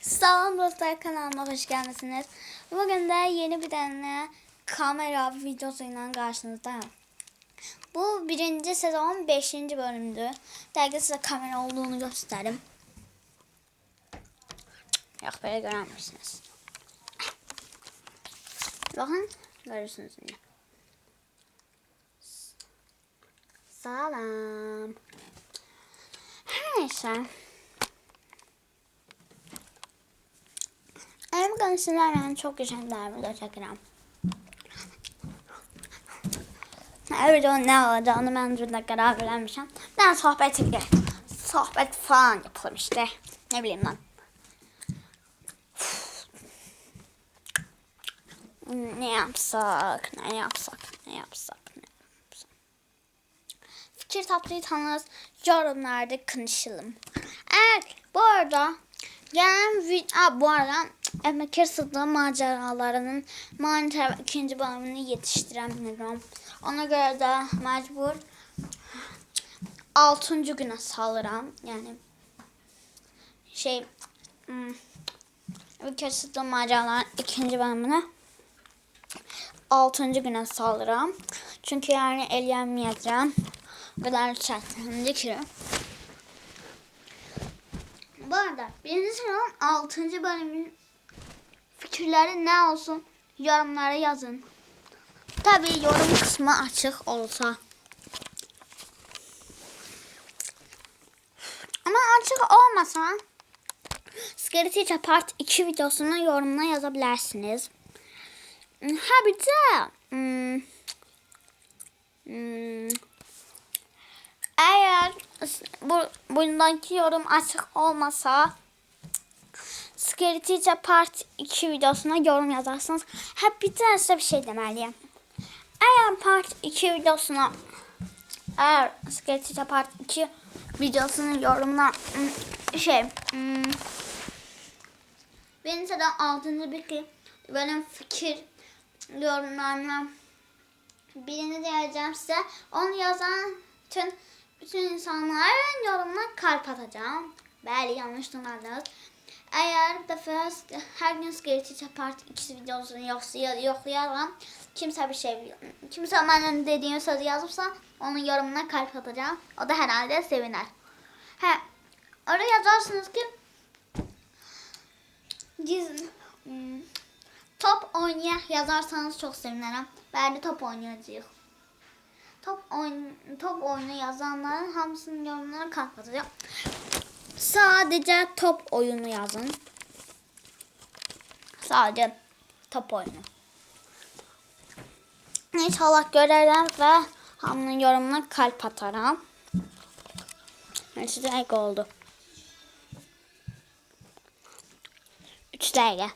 Salam dostlar kanalıma hoş gelmişsiniz. Bugün de yeni bir tane kamera videosuyla karşınızdayım. Bu birinci sezon 5. bölümdü. Dergi size kamera olduğunu göstereyim. Yok böyle göremezsiniz. Bakın görürsünüz yine. Salam. Her neyse. Benim konuşmalarla çok güzel video çekerim. Her videonun ne olacağını ben de karar vermişim. Ben sohbet ile sohbet falan yapalım işte. Ne bileyim ben. Ne yapsak, ne yapsak, ne yapsak, ne yapsak. Fikir tatlıysanız yorumlarda konuşalım. Evet, bu arada gelen video, bu arada Emek Sıddığı maceralarının maalesef ikinci bölümünü yetiştiremiyorum. Ona göre de mecbur 6. güne salıram. Yani şey hmm, Emek Sıddığı maceraların ikinci bölümünü 6. güne salıram. Çünkü yani eləyəməyəcəm. O kadar çətindir ki. Bu arada birinci sezonun 6. bölümün fikirleri ne olsun yorumlara yazın. Tabi yorum kısmı açık olsa. Ama açık olmasa Scary Teacher Part 2 videosunu yorumuna yazabilirsiniz. Ha bir de hmm, hmm, eğer bu bundaki yorum açık olmasa Scary Teacher Part 2 videosuna yorum yazarsınız. Ha bir de size bir şey demeliyim. Eğer Part 2 videosuna eğer Scary Teacher Part 2 videosunun yorumuna hmm, şey hmm, benim sıradan 6. bir benim fikir yorumlarına birini de yazacağım size. Onu yazan tüm bütün insanların yorumuna kalp atacağım. Belki yanlış duymadınız. Eğer defa her gün Scary Teacher Part 2 videosunu yoksa yoklayalım. Kimse bir şey kimse bana dediğim sözü yazırsa onun yorumuna kalp atacağım. O da herhalde seviner. He, oraya yazarsınız ki giz, hmm, top oynaya yazarsanız çok sevinirim. Ben de top oynayacağız. Top oyun top oyunu yazanların hamısının yorumlarına kalp atacağım. Sadece top oyunu yazın. Sadece top oyunu. İnşallah görürüm ve hamının yorumuna kalp atarım. Neyse dakika oldu. 3 dakika.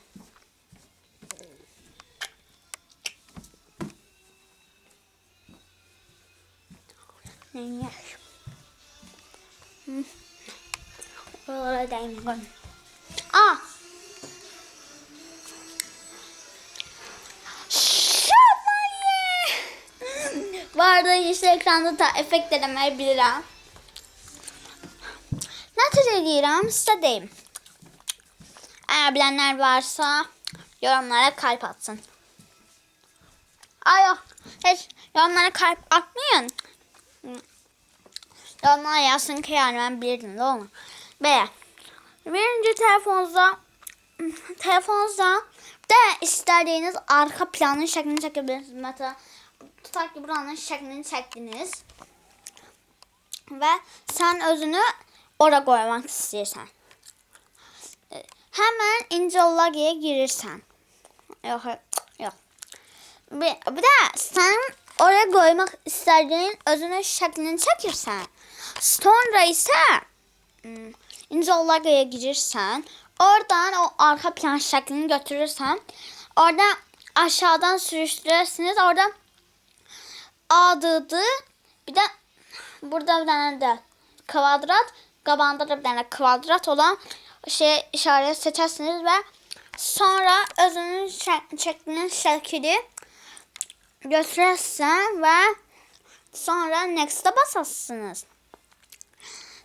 Neyse. Oralara değmiyorum. Aa! Şamaliye! Bu arada işte ekranda da efekt denemeyi bilirim. Ne tür edirəm sizə deyim. Eğer bilenler varsa yorumlara kalp atsın. Ay yok. Hiç yorumlara kalp atmayın. Yorumlara yazsın ki yani ben bilirdim değil mi? Ve birinci telefonunuzda telefonunuzda de istediğiniz arka planın şeklini çekebilirsiniz. Mesela tutak ki buranın şeklini çektiniz. Ve sen özünü oraya koymak istiyorsan. Hemen Injolagi'ye girirsen. Yok yok. Bir, bir de sen oraya koymak istediğin özünün şeklini çekirsen. Sonra ise hmm, Injolagi'ye girirsen. Oradan o arka plan şeklini götürürsen. Orada aşağıdan sürüştürürsünüz. Orada adıdı. Bir de burada bir tane de kvadrat. Kabanda da bir tane kvadrat olan şey işaret seçersiniz ve sonra özünün şeklinin şekli götürürsen ve sonra next'a basarsınız.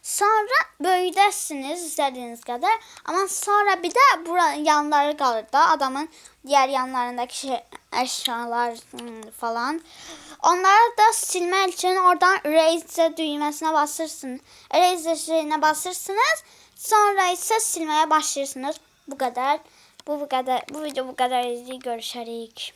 Sonra böyüdərsiniz istədiyiniz qədər. Amma sonra bir də bura yanları qalır da adamın diğer yanlarındaki şey, eşyalar hmm, falan. Onları da silmək üçün oradan erase düymesine basırsın. Erase şeyine basırsınız. Sonra ise silmeye başlıyorsunuz. Bu kadar. Bu bu kadar. Bu video bu kadar. Görüşürüz.